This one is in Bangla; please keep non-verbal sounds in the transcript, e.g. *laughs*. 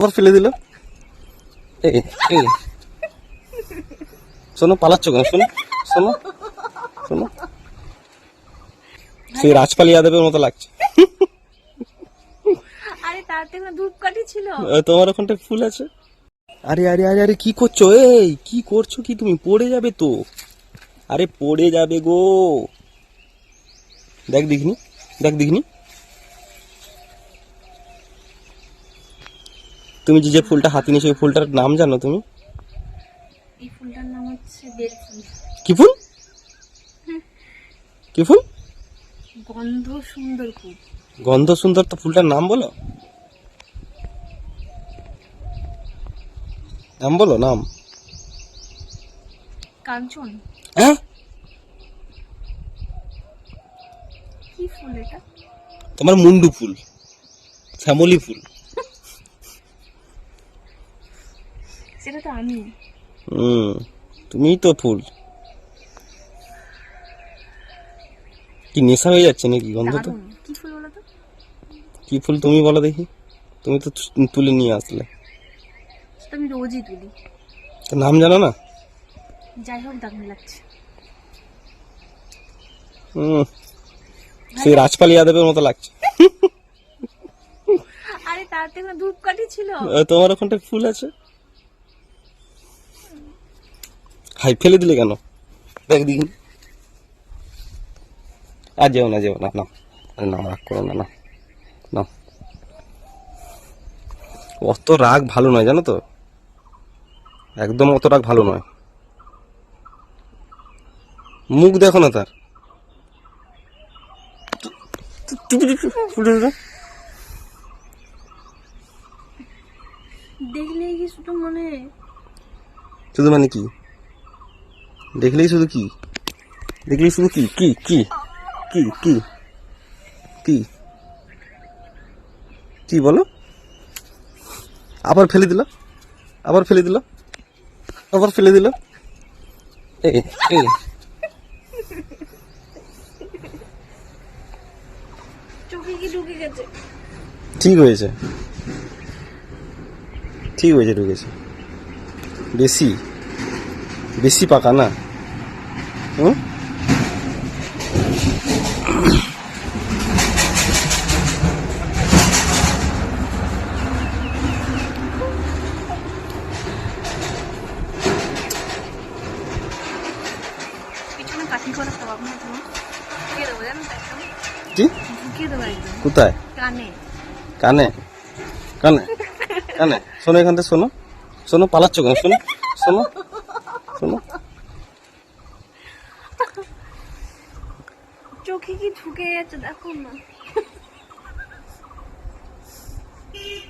আবার ফেলে দিল। শোনো পালাচ্ছ কেন? শোনো শোনো শোনো। সেই রাজপাল যাদবের মতো লাগছে। আরে তার থেকে ধূপকাঠি ছিল। তোমার ওখানটা ফুল আছে? আরে আরে আরে আরে কি করছ? এই কি করছ কি তুমি? পড়ে যাবে তো। আরে পড়ে যাবে গো। দেখ দেখিনি দেখ দেখিনি। তুমি যে যে ফুলটা হাতে নিয়েছো ওই ফুলটার নাম জানো তুমি? এই ফুলটার নাম হচ্ছে বেল কি ফুল? কি ফুল? গন্ধ সুন্দর ফুল। গন্ধ সুন্দর তো ফুলটার নাম বলো। নাম বলো নাম। কাঞ্চন। হ্যাঁ। কি ফুল এটা? তোমার মুন্ডু ফুল শ্যামলি ফুল। সেটা তো আমি। হুম তুমিই তো ফুল। কি নেশা হয়ে যাচ্ছে নাকি? গন্ধ তো? কি ফুল বলো তো? কি ফুল তুমি বলো দেখি। তুমি তো তুলে নিয়ে আসলে। আমি রোজই তুলি। তো নাম জানো না? যাই হোক দারুণ লাগছে। হুম সেই রাজপাল যাদবের মতো লাগছে। আরে তার থেকে ধূপকাঠি ছিল। তোমার ওখানটা ফুল আছে? হাই ফেলে দিলে কেন? দেখ দিন। আর যেও না যেও না না আরে না রাগ করো না না না অত রাগ ভালো নয় জানো তো? একদম অত রাগ ভালো নয়। মুখ দেখো না তার। দেখলেই কি শুধু মনে? শুধু মানে কি? দেখলেই শুধু কি? দেখলেই শুধু কি? কি? কি? কি? কি? কি? কি বলো? আবার ফেলে দিল? আবার ফেলে দিল? আবার ফেলে দিল? ঠিক হয়েছে। ঠিক হয়েছে ঢুকেছে। বেশি। বেশি পাকা না? হুম? কোথায়? কানে। কানে? কানে? কানে? শোনো এখান থেকে শোনো। শোনো পালাচ্ছ কেন? শোনো শোনো। 애기 두 개 해야지, 잠깐만. *laughs*